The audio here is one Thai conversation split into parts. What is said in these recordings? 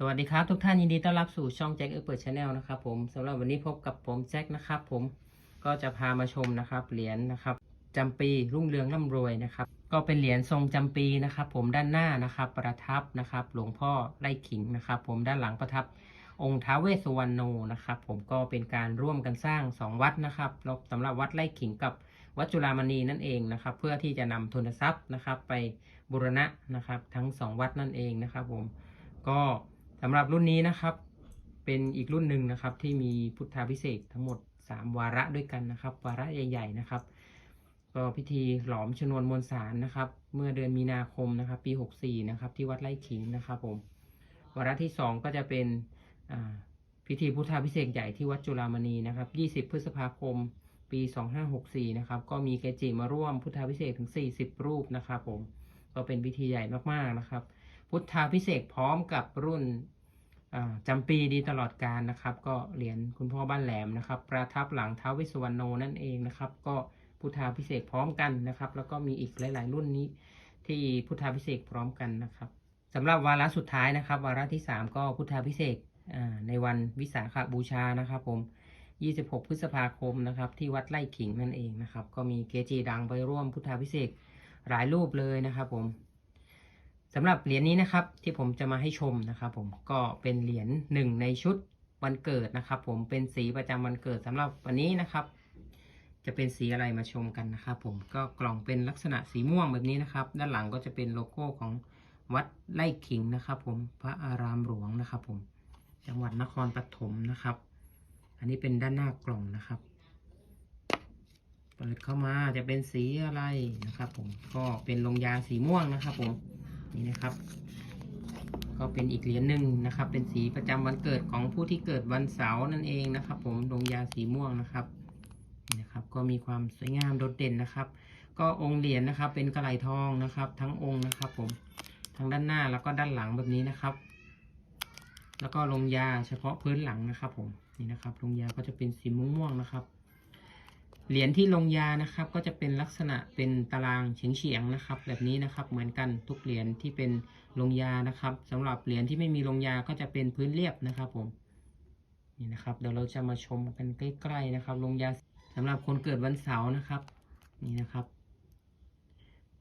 สวัสดีครับทุกท่านยินดีต้อนรับสู่ช่องแจ็คเอเปิดชาแนลนะครับผมสำหรับวันนี้พบกับผมแจ็คนะครับผมก็จะพามาชมนะครับเหรียญนะครับจำปีรุ่งเรืองร่ำรวยนะครับ ก็เป็นเหรียญทรงจำปีนะครับ ผมด้านหน้านะครับ ประทับนะครับ หลวงพ่อไร่ขิงนะครับ ผมด้านหลังประทับองค์ท้าเวสสุวรรณโนนะครับ ผมก็เป็นการร่วมกันสร้างสองวัดนะครับสำหรับวัดไร่ขิงกับวัดจุฬามณีนั่นเองนะครับ เพื่อที่จะนำทุนทรัพย์นะครับ ไปบูรณะนะครับ ทั้งสองวัดนั่นเองนะครับ ผมก็ สำหรับรุ่นนี้นะครับ เป็นอีกรุ่นหนึ่งนะครับ ที่มีพุทธาพิเศษทั้งหมด 3 วาระด้วยกันนะครับ วาระใหญ่ ๆ นะครับ ก็พิธีหลอมชนวนมวลสารนะครับ เมื่อเดือนมีนาคมนะครับ ปี 64 นะครับ ที่วัดไร่ขิงนะครับผมวาระที่ 2 ก็จะเป็นพิธีพุทธาพิเศษใหญ่ที่วัดจุฬามณีนะครับ 20 พฤษภาคม ปี 2564 นะครับ ก็มีเกจิมาร่วมพุทธาพิเศษถึง 40 รูปนะครับ ผม ก็เป็นพิธีใหญ่มากๆนะครับ พุทธาพิเศษพร้อมกับรุ่นจำปีดีตลอดการนะครับ ก็เหรียญคุณพ่อบ้านแหลมนะครับ ประทับหลังท้าววิสวรรณโนนั่นเองนะครับ ก็พุทธาพิเศษพร้อมกันนะครับ แล้วก็มีอีกหลาย ๆ รุ่นนี้ที่พุทธาพิเศษพร้อมกันนะครับสำหรับวาระสุดท้ายนะครับ วาระที่ 3 ก็พุทธาพิเศษในวันวิสาขบูชานะครับ ผม 26 พฤษภาคมนะครับ ที่วัดไร่ขิงนั่นเองนะครับ ก็มีเกจิดังไปร่วมพุทธาพิเศษหลายรูปเลยนะครับ ผม สำหรับเหรียญนี้นะครับที่ผมจะมาให้ชมนะครับ ผมก็เป็นเหรียญหนึ่งในชุดวันเกิดนะครับ ผมเป็นสีประจำวันเกิดสำหรับวันนี้นะครับ จะเป็นสีอะไรมาชมกันนะครับ ผมก็กล่องเป็นลักษณะสีม่วงแบบนี้นะครับ ด้านหลังก็จะเป็นโลโก้ของวัดไร่ขิงนะครับ ผมพระอารามหลวงนะครับ ผมจังหวัดนครปฐมนะครับ อันนี้เป็นด้านหน้ากล่องนะครับเปิดเข้ามาจะเป็นสีอะไรนะครับ ผมก็เป็นลงยาสีม่วงนะครับ ผม นี่นะครับ ก็เป็นอีกเหรียญหนึ่งนะครับ เป็นสีประจำวันเกิดของผู้ที่เกิดวันเสาร์นั่นเองนะครับ ผมดวงยาสีม่วงนะครับนี่นะครับ ก็มีความสวยงามโดดเด่นนะครับ ก็องค์เหรียญนะครับ เป็นกระไหลทองนะครับ ทั้งองค์นะครับ ผมทั้งด้านหน้าแล้วก็ด้านหลังแบบนี้นะครับ แล้วก็ลงยาเฉพาะพื้นหลังนะครับ ผมนี่นะครับลงยาก็จะเป็นสีม่วงๆนะครับ เหรียญที่ลงยานะครับก็จะเป็นลักษณะเป็นตารางเฉียงๆนะครับ แบบนี้นะครับเหมือนกันทุกเหรียญที่เป็นลงยานะครับสำหรับเหรียญที่ไม่มีลงยาก็จะเป็นพื้นเรียบนะครับผมนี่นะครับ เดี๋ยวเราจะมาชมกันใกล้ๆนะครับ ลงยาสำหรับคนเกิดวันเสาร์นะครับ นี่นะครับ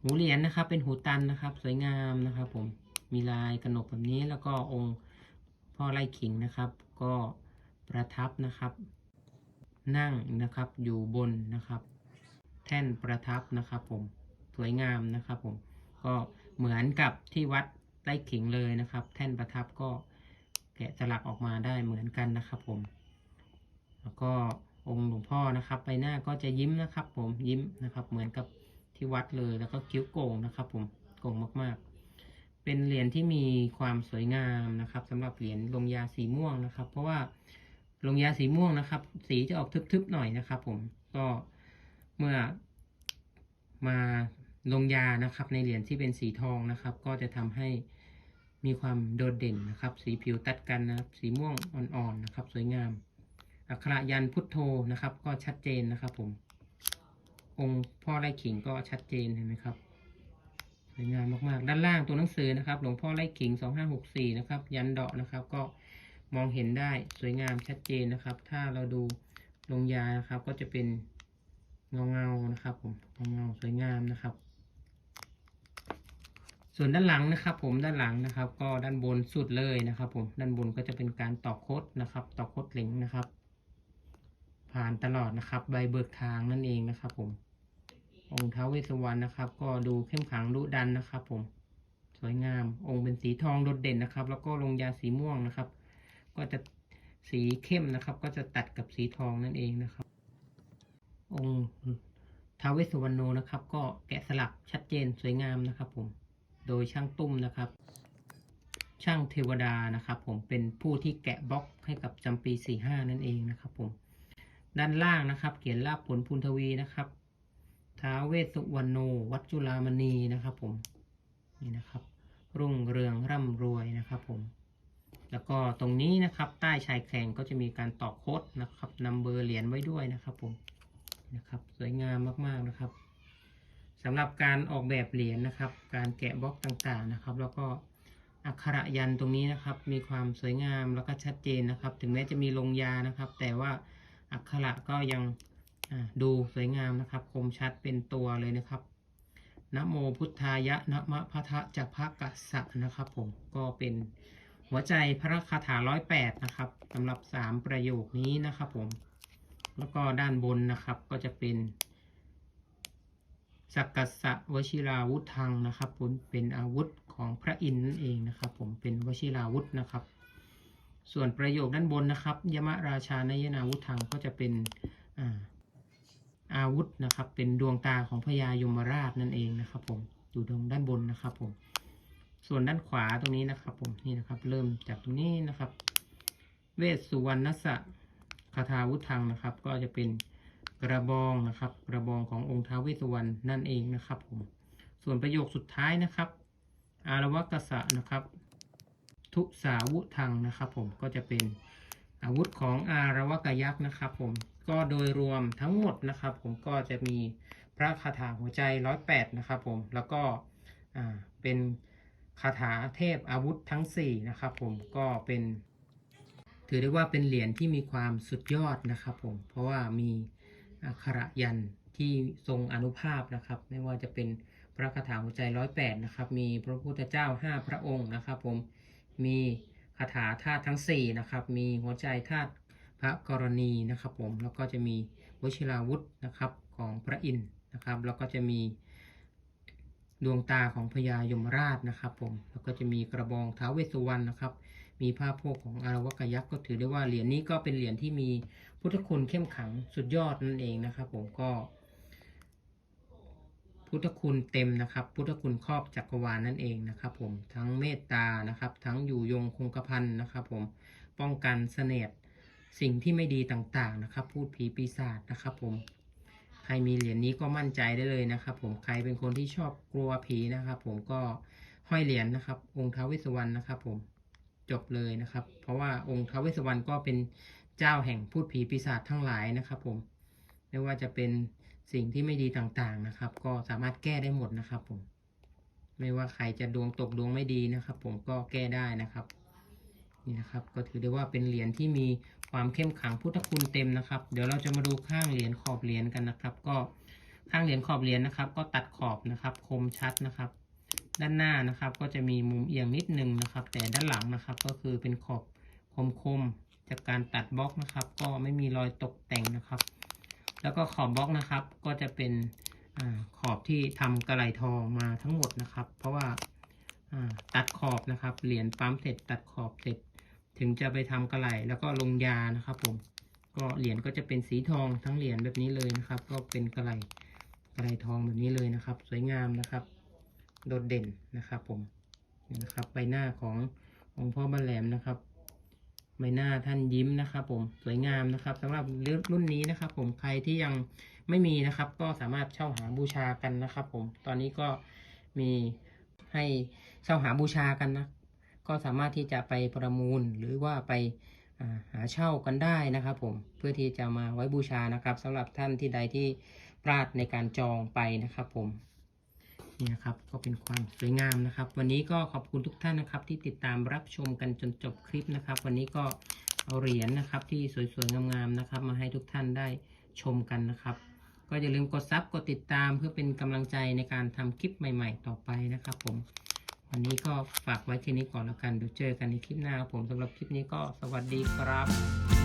หูเหรียญนะครับ เป็นหูตันนะครับ สวยงามนะครับ ผมมีลายกระหนกแบบนี้แล้วก็องค์พ่อไร่ขิงนะครับ ก็ประทับนะครับ นั่งนะครับอยู่บนนะครับ แท่นประทับนะครับผมสวยงามนะครับผมก็เหมือนกับที่วัดไร่ขิงเลยนะครับ แท่นประทับก็แกะสลักออกมาได้เหมือนกันนะครับผม แล้วก็องค์หลวงพ่อนะครับใบหน้าก็จะยิ้มนะครับ ผมยิ้มนะครับ เหมือนกับที่วัดเลยแล้วก็คิ้วโก่งนะครับผมโก่งมากๆ เป็นเหรียญที่มีความสวยงามนะครับสำหรับเหรียญลงยาสีม่วงนะครับ เพราะว่า ลงยาสีม่วงนะครับ สีจะออกทึบๆหน่อยนะครับ ผมก็เมื่อมาลงยานะครับ ในเหรียญที่เป็นสีทองนะครับ ก็จะทำให้มีความโดดเด่นนะครับ สีผิวตัดกันนะครับ สีม่วงอ่อนๆนะครับ สวยงามอักขระยันพุทโธนะครับ ก็ชัดเจนนะครับ ผม องค์พ่อไร่ขิงก็ชัดเจนเห็นไหมครับสวยงามมากๆ ด้านล่างตัวหนังสือนะครับ หลวงพ่อไร่ขิง2564นะครับ ยันเดาะนะครับ ก็ มองเห็นได้สวยงามชัดเจนนะครับ ถ้าเราดูลงยานะครับ ก็จะเป็นเงาเงานะครับ ผมเงาเงาสวยงามนะครับ ส่วนด้านหลังนะครับ ผมด้านหลังนะครับ ก็ด้านบนสุดเลยนะครับ ผมด้านบนก็จะเป็นการตอกโคดนะครับตอกโคดเหล็งนะครับ ผ่านตลอดนะครับ ใบเบิกทางนั่นเองนะครับ ผมองค์ท้าวเวสวรรณนะครับ ก็ดูเข้มขลังดุดันนะครับ ผมสวยงามองค์เป็นสีทองโดดเด่นนะครับ แล้วก็ลงยาสีม่วงนะครับ ก็จะสีเข้มนะครับ ก็จะตัดกับสีทองนั่นเองนะครับ องค์ท้าวเวสสุวรรณโนนะครับ ก็แกะสลักชัดเจนสวยงามนะครับผมโดยช่างตุ้มนะครับ ช่างเทวดานะครับผมเป็นผู้ที่แกะบล็อกให้กับจำปีสี่ห้านั่นเองนะครับผมด้านล่างนะครับ เขียนลาบผลพูนทวีนะครับท้าวเวสสุวรรณโนวัดจุฬามณีนะครับผมนี่นะครับ รุ่งเรืองร่ำรวยนะครับผม แล้วก็ตรงนี้นะครับใต้ชายแข่งก็จะมีการตอกโค้ดนะครับนำเบอร์เหรียญไว้ด้วยนะครับผมนะครับสวยงามมากๆนะครับสำหรับการออกแบบเหรียญนะครับ การแกะบล็อกต่างๆนะครับ แล้วก็อักขระยันตรงนี้นะครับ มีความสวยงามแล้วก็ชัดเจนนะครับ ถึงแม้จะมีลงยานะครับ แต่ว่าอักขระก็ยังดูสวยงามนะครับ คมชัดเป็นตัวเลยนะครับนะโมพุทธายะนะมะพะทะจะพะกะสะนะครับ ผมก็เป็น หัวใจพระคาถาร้อยแปดนะครับสำหรับสามประโยคนี้นะครับผม แล้วก็ด้านบนนะครับก็จะเป็นสักกัสะวชิราวุธังนะครับผมเป็นอาวุธของพระอินทร์นั่นเองนะครับ ผมเป็นวชิราวุธนะครับ ส่วนประโยคด้านบนนะครับ ยมราชานยนาวุธังก็จะเป็นอ่าอาวุธนะครับ เป็นดวงตาของพญายมราชนั่นเองนะครับ ผมอยู่ตรงด้านบนนะครับผม ส่วนด้านขวาตรงนี้นะครับ ผมนี่นะครับ เริ่มจากตรงนี้นะครับ เวสสุวรรณสะคาถาวุธังนะครับ ก็จะเป็นกระบองนะครับ กระบองขององค์ท้าวเวสสุวรรณนั่นเองนะครับ ผม ส่วนประโยคสุดท้ายนะครับ อารวกสะนะครับ ทุสาวุธังนะครับ ผมก็จะเป็นอาวุธของอารวกยักษ์นะครับ ผมก็โดยรวมทั้งหมดนะครับ ผมก็จะมีพระคาถาหัวใจร้อยแปดนะครับ ผมแล้วก็เป็น คาถาเทพอาวุธทั้งสี่นะครับผมก็เป็น ถือได้ว่าเป็นเหรียญที่มีความสุดยอดนะครับผมเพราะว่ามีอักขระยันที่ทรงอนุภาพนะครับ ไม่ว่าจะเป็นพระคาถาหัวใจร้อยแปดนะครับมีพระพุทธเจ้าห้าพระองค์นะครับผมมีคาถาธาตุทั้งสี่นะครับมีหัวใจธาตุพระกรณีนะครับผมแล้วก็จะมีวชิราวุธนะครับของพระอินทร์นะครับ แล้วก็จะมี ดวงตาของพญายมราชนะครับผมแล้วก็จะมีกระบองท้าวเวสสุวรรณนะครับ มีภาพพกของอารวกยักษ์ก็ถือได้ว่าเหรียญนี้ก็เป็นเหรียญที่มีพุทธคุณเข้มขังสุดยอดนั่นเองนะครับผมก็ พุทธคุณเต็มนะครับ พุทธคุณครอบจักรวาลนั่นเองนะครับ ผมทั้งเมตตานะครับ ทั้งอยู่ยงคงกระพันนะครับ ผมป้องกันเสนียดสิ่งที่ไม่ดีต่างๆนะครับ พูดผีปีศาจนะครับ ผม ใครมีเหรียญนี้ก็มั่นใจได้เลยนะครับ ผมใครเป็นคนที่ชอบกลัวผีนะครับ ผมก็ห้อยเหรียญนะครับ องค์ท้าวเวสสุวรรณนะครับ ผมจบเลยนะครับ เพราะว่าองค์ท้าวเวสสุวรรณก็เป็นเจ้าแห่งพูดผีปีศาจทั้งหลายนะครับ ผมไม่ว่าจะเป็นสิ่งที่ไม่ดีต่างๆนะครับ ก็สามารถแก้ได้หมดนะครับ ผม ไม่ว่าใครจะดวงตกดวงไม่ดีนะครับ ผมก็แก้ได้นะครับ นี่นะครับ ก็ถือได้ว่าเป็นเหรียญที่มี ความเข้มขังพุทธคุณเต็มนะครับ เดี๋ยวเราจะมาดูข้างเหรียญขอบเหรียญกันนะครับ ก็ข้างเหรียญขอบเหรียญนะครับ ก็ตัดขอบนะครับ คมชัดนะครับ ด้านหน้านะครับ ก็จะมีมุมเอียงนิดนึงนะครับ แต่ด้านหลังนะครับ ก็คือเป็นขอบคมๆจากการตัดบล็อกนะครับ ก็ไม่มีรอยตกแต่งนะครับ แล้วก็ขอบบล็อกนะครับ ก็จะเป็นอขอบที่ทำกระไหลทองมาทั้งหมดนะครับ เพราะว่าตัดขอบนะครับ เหรียญปั๊มเสร็จตัดขอบเสร็จ ถึงจะไปทำกระไหลแล้วก็ลงยานะครับผมก็เหรียญก็จะเป็นสีทองทั้งเหรียญแบบนี้เลยนะครับ ก็เป็นกระไหลกระไหลทองแบบนี้เลยนะครับ สวยงามนะครับ โดดเด่นนะครับ ผมนี่นะครับใบหน้าขององค์พ่อบันแหลมนะครับใบหน้าท่านยิ้มนะครับ ผมสวยงามนะครับสำหรับรุ่นนี้นะครับ ผมใครที่ยังไม่มีนะครับ ก็สามารถเช่าหาบูชากันนะครับ ผมตอนนี้ก็มีให้เช่าหาบูชากันนะ ก็สามารถที่จะไปประมูลหรือว่าไปหาเช่ากันได้นะครับผมเพื่อที่จะมาไว้บูชานะครับสำหรับท่านที่ใดที่พลาดในการจองไปนะครับผมนี่นะครับก็เป็นความสวยงามนะครับ วันนี้ก็ขอบคุณทุกท่านนะครับ ที่ติดตามรับชมกันจนจบคลิปนะครับ วันนี้ก็เอาเหรียญนะครับ ที่สวยๆงามๆนะครับ มาให้ทุกท่านได้ชมกันนะครับ ก็อย่าลืมกดซับกดติดตามเพื่อเป็นกำลังใจในการทำคลิปใหม่ ๆ ต่อไปนะครับผม วันนี้ก็ฝากไว้ที่นี้ก่อนแล้วกันเดี๋ยวเจอกันในคลิปหน้าครับผมสำหรับคลิปนี้ก็สวัสดีครับ